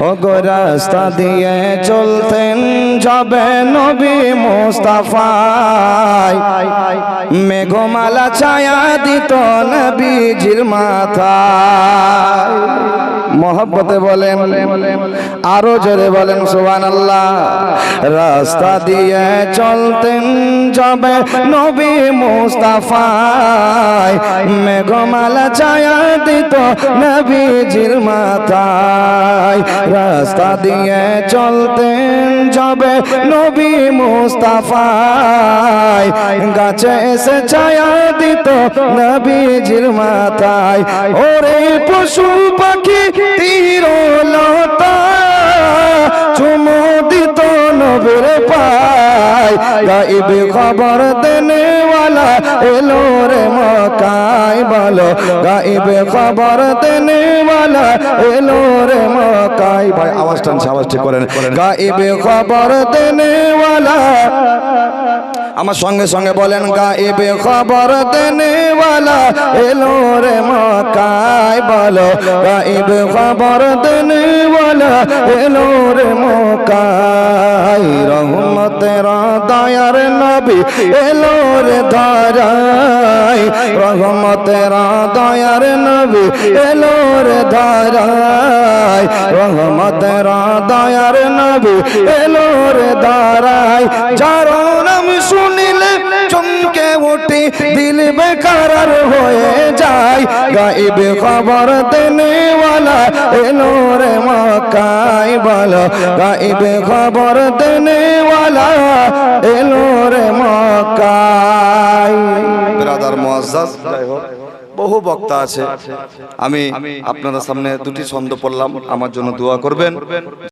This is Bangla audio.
ও রাস্তা দিয়ে চলতেন যাবে নবী মুস্তাফায় মেঘমালা ছায়া দিত নবীজির মাথায়। মহব্বতে বলেন, আরও জোরে বলেন সুবান আল্লাহ রাস্তা দিয়ে চলতেন যাবে নবী মুস্তাফায়। মেঘমালা ছায়া দিত নবীজির মাথায়। রাস্তা দিয়ে চলতেন যাবে নবী মুস্তাফায়। গাছে এসে ছায়া দিত নবীজির মাথায়। ওরে পশু পাখি তিরলতা চুমোদিত নবের পায়। গাইব খবর দেনেওয়ালা এলো রে মকাই বলো। গাইব খবর দেনেওয়ালা এলো রে মকাই ভাই, আওয়াজ টানছে, আওয়াজ ঠিক করেন। গাইব খবর দেনেওয়ালা আমার সঙ্গে সঙ্গে বলেন, গায়েবে খবর দেনেওয়ালা এলো রে মকায় বলো, গায়েবে খবর দেনেওয়ালা এলো রে মকায় রহমতের দয়ার নবী এলো রে ধরাই রহমতের দয়ার নবী এলো রে ধরাই রহমতের দয়ার নবী এলো রে ধরাই যারা শুনিলে চমকে ওঠে, দিল বেকার হয়ে যায়। গাইবে খবর দেনেওয়ালা এলো রে মক্কায় বলো। গাইবে খবর দেনেওয়ালা এলো রে কাই ব্রাদার মুআজ্জাজ বহু বক্তা আছে। আমি আপনাদের সামনে দুটি ছন্দ পড়লাম, আমার জন্য দোয়া করবেন।